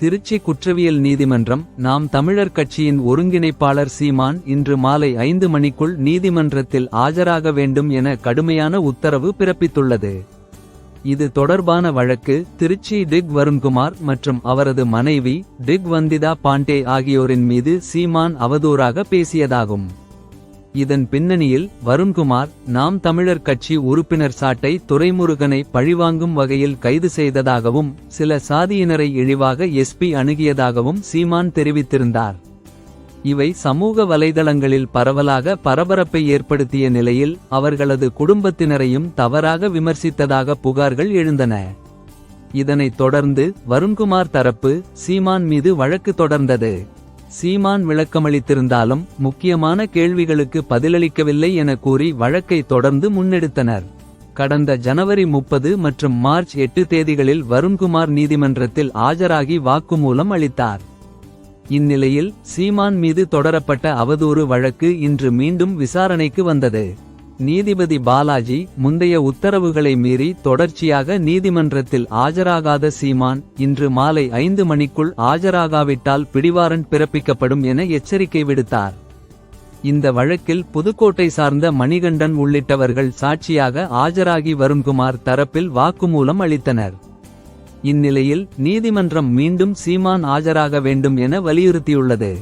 திருச்சி குற்றவியல் நீதிமன்றம் நாம் தமிழர் கட்சியின் ஒருங்கிணைப்பாளர் சீமான் இன்று மாலை ஐந்து மணிக்குள் நீதிமன்றத்தில் ஆஜராக வேண்டும் என கடுமையான உத்தரவு பிறப்பித்துள்ளது. இது தொடர்பான வழக்கு திருச்சி டிக் வருண்குமார் மற்றும் அவரது மனைவி டிக் வந்திதா பாண்டே ஆகியோரின் மீது சீமான் அவதூறாக பேசியதாகும். இதன் பின்னணியில் வருண்குமார் நாம் தமிழர் கட்சி உறுப்பினர் சாட்டை துரைமுருகனை பழிவாங்கும் வகையில் கைது செய்ததாகவும் சில சாதியினரை இழிவாக எஸ்பி அணுகியதாகவும் சீமான் தெரிவித்திருந்தார். இவை சமூக வலைதளங்களில் பரவலாக பரபரப்பை ஏற்படுத்திய நிலையில் அவர்களது குடும்பத்தினரையும் தவறாக விமர்சித்ததாக புகார்கள் எழுந்தன. இதனைத் தொடர்ந்து வருண்குமார் தரப்பு சீமான் மீது வழக்கு தொடர்ந்தது. சீமான் விளக்கமளித்திருந்தாலும் முக்கியமான கேள்விகளுக்கு பதிலளிக்கவில்லை என கூறி வழக்கை தொடர்ந்து முன்னெடுத்தனர். கடந்த ஜனவரி முப்பது மற்றும் மார்ச் எட்டு தேதிகளில் வருண்குமார் நீதிமன்றத்தில் ஆஜராகி வாக்குமூலம் அளித்தார். இந்நிலையில் சீமான் மீது தொடரப்பட்ட அவதூறு வழக்கு இன்று மீண்டும் விசாரணைக்கு வந்தது. நீதிபதி பாலாஜி முந்தைய உத்தரவுகளை மீறி தொடர்ச்சியாக நீதிமன்றத்தில் ஆஜராகாத சீமான் இன்று மாலை ஐந்து மணிக்குள் ஆஜராகாவிட்டால் பிடிவாரண்ட் பிறப்பிக்கப்படும் என எச்சரிக்கை விடுத்தார். இந்த வழக்கில் புதுக்கோட்டை சார்ந்த மணிகண்டன் உள்ளிட்டவர்கள் சாட்சியாக ஆஜராகி வருண்குமார் தரப்பில் வாக்குமூலம் அளித்தனர். இந்நிலையில் நீதிமன்றம் மீண்டும் சீமான் ஆஜராக வேண்டும் என வலியுறுத்தியுள்ளது.